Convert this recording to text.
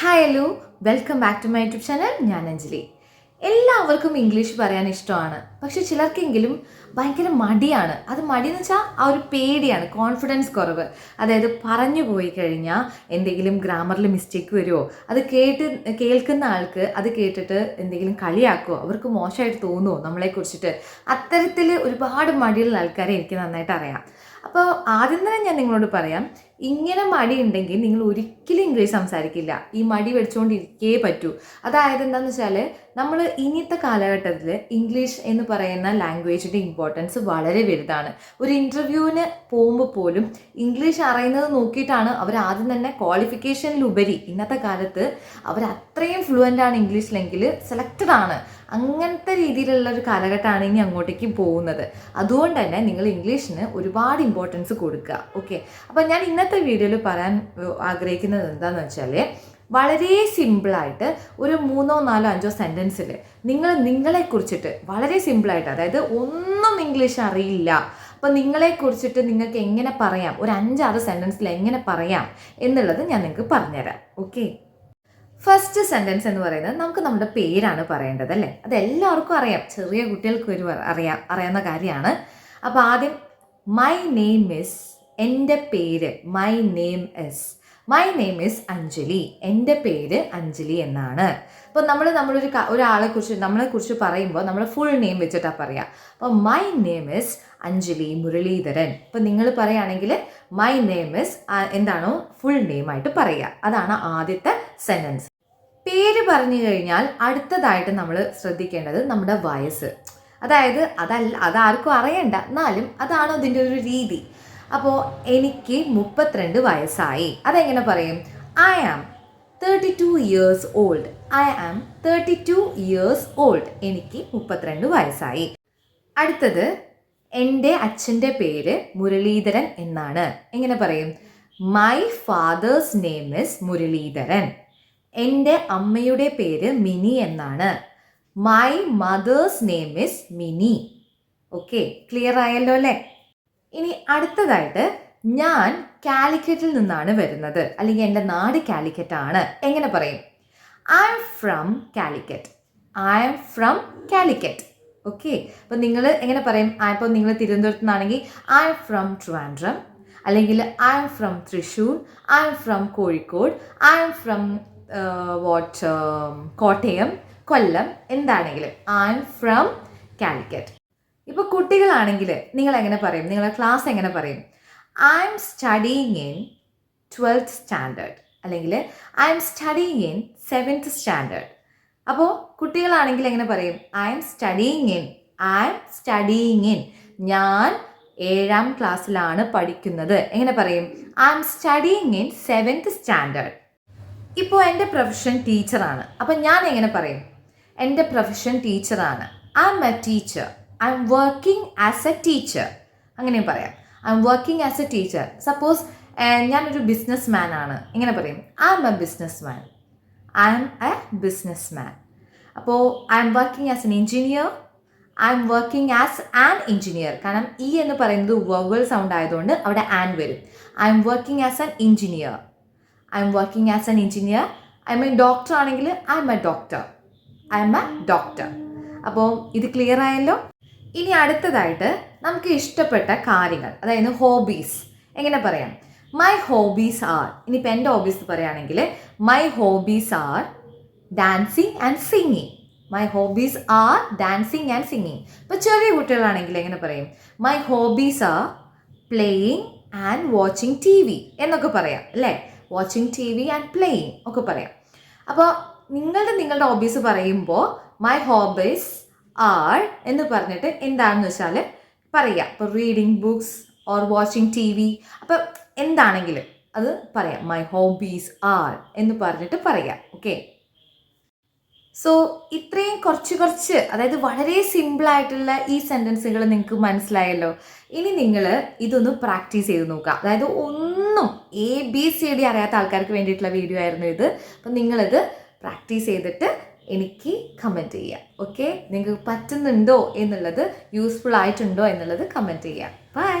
Hi hello welcome back to my YouTube channel ഞാൻ അഞ്ജലി. എല്ലാവർക്കും English പറയാൻ ഇഷ്ടമാണ്. പക്ഷെ ചിലർക്കെങ്കിലും ഭയങ്കര മടിയാണ്. അത് മടി എന്ന് വെച്ചാൽ ആ ഒരു പേടിയാണ് കോൺഫിഡൻസ് കുറവ്. അതായത് പറഞ്ഞു പോയി കഴിഞ്ഞാൽ എന്തെങ്കിലും ഗ്രാമറിൽ മിസ്റ്റേക്ക് വരുമോ അത് കേട്ട് കേൾക്കുന്ന ആൾക്ക് അത് കേട്ടിട്ട് എന്തെങ്കിലും കളിയാക്കുമോ അവർക്ക് മോശമായിട്ട് തോന്നുമോ നമ്മളെ കുറിച്ചിട്ട് അത്തരത്തിൽ ഒരുപാട് മടിയുള്ള ആൾക്കാരെ എനിക്ക് നന്നായിട്ട് അറിയാം. അപ്പോൾ ആദ്യം തന്നെ ഞാൻ നിങ്ങളോട് പറയാം ഇങ്ങനെ മടി ഉണ്ടെങ്കിൽ നിങ്ങൾ ഒരിക്കലും ഇംഗ്ലീഷ് സംസാരിക്കില്ല. ഈ മടി പഠിച്ചുകൊണ്ടിരിക്കേ പറ്റൂ. അതായത് എന്താണെന്ന് വെച്ചാൽ നമ്മൾ ഇനിയത്തെ കാലഘട്ടത്തിൽ ഇംഗ്ലീഷ് എന്ന് പറയുന്ന ലാംഗ്വേജിന്റെ ഇമ്പോർട്ടൻസ് വളരെ വലുതാണ്. ഒരു ഇന്റർവ്യൂവിന് പോകുമ്പോൾ പോലും ഇംഗ്ലീഷ് അറിയുന്നത് നോക്കിയിട്ടാണ് അവർ ആദ്യം തന്നെ ക്വാളിഫിക്കേഷനിലുപരി ഇന്നത്തെ കാലത്ത് അവർ അത്രയും ഫ്ലുവന്റ് ആണ് ഇംഗ്ലീഷിലെങ്കിൽ സെലക്റ്റഡ് ആണ്. അങ്ങനത്തെ രീതിയിലുള്ള ഒരു കാലഘട്ടമാണ് ഇനി അങ്ങോട്ടേക്ക് പോകുന്നത്. അതുകൊണ്ട് തന്നെ നിങ്ങൾ ഇംഗ്ലീഷിന് ഒരുപാട് ഇമ്പോർട്ടൻസ് കൊടുക്കുക. ഓക്കെ അപ്പോൾ ഞാൻ ഇന്നത്തെ വീഡിയോയിൽ പറയാൻ ആഗ്രഹിക്കുന്നത് എന്താണെന്ന് വെച്ചാൽ വളരെ സിമ്പിളായിട്ട് ഒരു മൂന്നോ നാലോ അഞ്ചോ സെന്റൻസിൽ നിങ്ങൾ നിങ്ങളെ കുറിച്ചിട്ട് വളരെ സിമ്പിളായിട്ട് അതായത് ഒന്നും ഇംഗ്ലീഷ് അറിയില്ല. അപ്പം നിങ്ങളെ കുറിച്ചിട്ട് നിങ്ങൾക്ക് എങ്ങനെ പറയാം? ഒരു അഞ്ചാറ് സെന്റൻസിൽ എങ്ങനെ പറയാം എന്നുള്ളത് ഞാൻ നിങ്ങൾക്ക് പറഞ്ഞുതരാം. ഓക്കെ ഫസ്റ്റ് സെന്റൻസ് എന്ന് പറയുന്നത് നമുക്ക് നമ്മുടെ പേരാണ് പറയേണ്ടത് അല്ലേ? അത് എല്ലാവർക്കും അറിയാം. ചെറിയ കുട്ടികൾക്ക് ഒരു അറിയാം അറിയാവുന്ന കാര്യമാണ്. അപ്പോൾ ആദ്യം മൈ നെയിം ഇസ് എന്റെ പേര് my name is my name is Anjali. എന്റെ പേര് അഞ്ജലി എന്നാണ്. അപ്പോൾ നമ്മൾ നമ്മളൊരു ഒരാളെ കുറിച്ച് നമ്മളെ കുറിച്ച് പറയുമ്പോൾ നമ്മൾ ഫുൾ നെയിം വെച്ചിട്ടാണ് പറയുക അപ്പോൾ my name is Anjali Muralidharan. ഇപ്പോൾ നിങ്ങൾ പറയുകയാണെങ്കിൽ മൈ നെയിം ഇസ് എന്താണോ ഫുൾ നെയിം ആയിട്ട് പറയുക അതാണ് ആദ്യത്തെ സെന്റൻസ് പേര് പറഞ്ഞു കഴിഞ്ഞാൽ അടുത്തതായിട്ട് നമ്മൾ ശ്രദ്ധിക്കേണ്ടത് നമ്മുടെ വയസ്സ്. അതായത് അതല്ല അതാർക്കും അറിയണ്ട. എന്നാലും അതാണ് അതിന്റെ ഒരു രീതി. അപ്പോൾ എനിക്ക് മുപ്പത്തിരണ്ട് വയസ്സായി. അതെങ്ങനെ പറയും? I am thirty two years old I am thirty two years old എനിക്ക് മുപ്പത്തിരണ്ട് വയസ്സായി. അടുത്തത് എന്റെ അച്ഛന്റെ പേര് മുരളീധരൻ എന്നാണ്. എങ്ങനെ പറയും? My father's name is Muralidharan. എന്റെ അമ്മയുടെ പേര് മിനി എന്നാണ്. My mother's name is Mini okay clear ആയല്ലോ അല്ലേ? ഇനി അടുത്തതായിട്ട് ഞാൻ കാലിക്കറ്റിൽ നിന്നാണ് വരുന്നത്. അല്ലെങ്കിൽ എന്റെ നാട് കാലിക്കറ്റ് ആണ്. എങ്ങനെ പറയും? I'm from Calicut I'm from Calicut okay അപ്പോൾ നിങ്ങൾ എങ്ങനെ പറയും? ഇപ്പോൾ നിങ്ങൾ തിരുവനന്തപുരത്ത് നിന്നാണെങ്കിൽ ഐ എം ഫ്രം ട്രിവാൻഡ്രം അല്ലെങ്കിൽ I'm from Thrissur I'm from Kozhikode I'm from what Kottayam Kollam എന്താണെങ്കിലും. ഐ എം ഫ്രം കാലിക്കറ്റ് ഇപ്പോൾ കുട്ടികളാണെങ്കിൽ നിങ്ങൾ എങ്ങനെ പറയും? നിങ്ങളുടെ ക്ലാസ് എങ്ങനെ പറയും? I'm studying in twelfth standard അല്ലെങ്കിൽ I'm studying in seventh standard അപ്പോൾ കുട്ടികളാണെങ്കിൽ എങ്ങനെ പറയും? I'm studying in I'm studying in ഞാൻ ഏഴാം ക്ലാസ്സിലാണ് പഠിക്കുന്നത്. എങ്ങനെ പറയും? I'm studying in seventh standard ഇപ്പോൾ എന്റെ പ്രൊഫഷൻ ടീച്ചറാണ് അപ്പം ഞാൻ എങ്ങനെ പറയും? എന്റെ പ്രൊഫഷൻ ടീച്ചറാണ് I'm a teacher I'm working as a teacher അങ്ങനെയും പറയാം. I'm working as a teacher suppose ഞാനൊരു ബിസിനസ് മാൻ ആണ്. ഇങ്ങനെ പറയും. I'm a businessman I'm a businessman അപ്പോൾ I'm working as an engineer I'm working as an engineer കാരണം E എന്ന് പറയുന്നത് വവൽ സൗണ്ട് ആയതുകൊണ്ട് അവിടെ ആൻ വരും. I'm working as an engineer I'm working as an engineer I'm a doctor ആണെങ്കിൽ I'm a doctor I'm a doctor അപ്പോൾ ഇത് clear ആയല്ലോ? ഇനി അടുത്തതായിട്ട് നമുക്ക് ഇഷ്ടപ്പെട്ട കാര്യങ്ങൾ അതായത് ഹോബീസ് എങ്ങനെ പറയാം? മൈ ഹോബീസ് ആർ ഇനിയിപ്പോൾ എന്റെ ഹോബീസ് പറയുകയാണെങ്കിൽ my hobbies are dancing and singing my hobbies are dancing and singing ഇപ്പോൾ ചെറിയ കുട്ടികളാണെങ്കിൽ എങ്ങനെ പറയും? My hobbies are playing and watching TV എന്നൊക്കെ പറയാം അല്ലേ? Watching T V and playing ഒക്കെ പറയാം. അപ്പോൾ നിങ്ങളുടെ നിങ്ങളുടെ ഹോബീസ് പറയുമ്പോൾ മൈ ഹോബീസ് ആർ എന്ന് പറഞ്ഞിട്ട് എന്താണെന്ന് വെച്ചാൽ പറയുക ഇപ്പോൾ reading books or watching TV അപ്പോൾ എന്താണെങ്കിലും അത് പറയാം. മൈ ഹോബീസ് ആർ എന്ന് പറഞ്ഞിട്ട് പറയാം. ഓക്കെ സോ ഇത്രയും കുറച്ച് കുറച്ച് അതായത് വളരെ സിമ്പിളായിട്ടുള്ള ഈ സെന്റൻസുകൾ നിങ്ങൾക്ക് മനസ്സിലായല്ലോ. ഇനി നിങ്ങൾ ഇതൊന്ന് പ്രാക്ടീസ് ചെയ്ത് നോക്കുക. അതായത് ഒന്നും എ ബി സി ഡി അറിയാത്ത ആൾക്കാർക്ക് വേണ്ടിയിട്ടുള്ള വീഡിയോ ആയിരുന്നു ഇത്. അപ്പം നിങ്ങളിത് പ്രാക്ടീസ് ചെയ്തിട്ട് എനിക്ക് കമന്റ് ചെയ്യാം. ഓക്കെ നിങ്ങൾക്ക് പറ്റുന്നുണ്ടോ എന്നുള്ളത് യൂസ്ഫുൾ ആയിട്ടുണ്ടോ എന്നുള്ളത് കമന്റ് ചെയ്യാം. ബൈ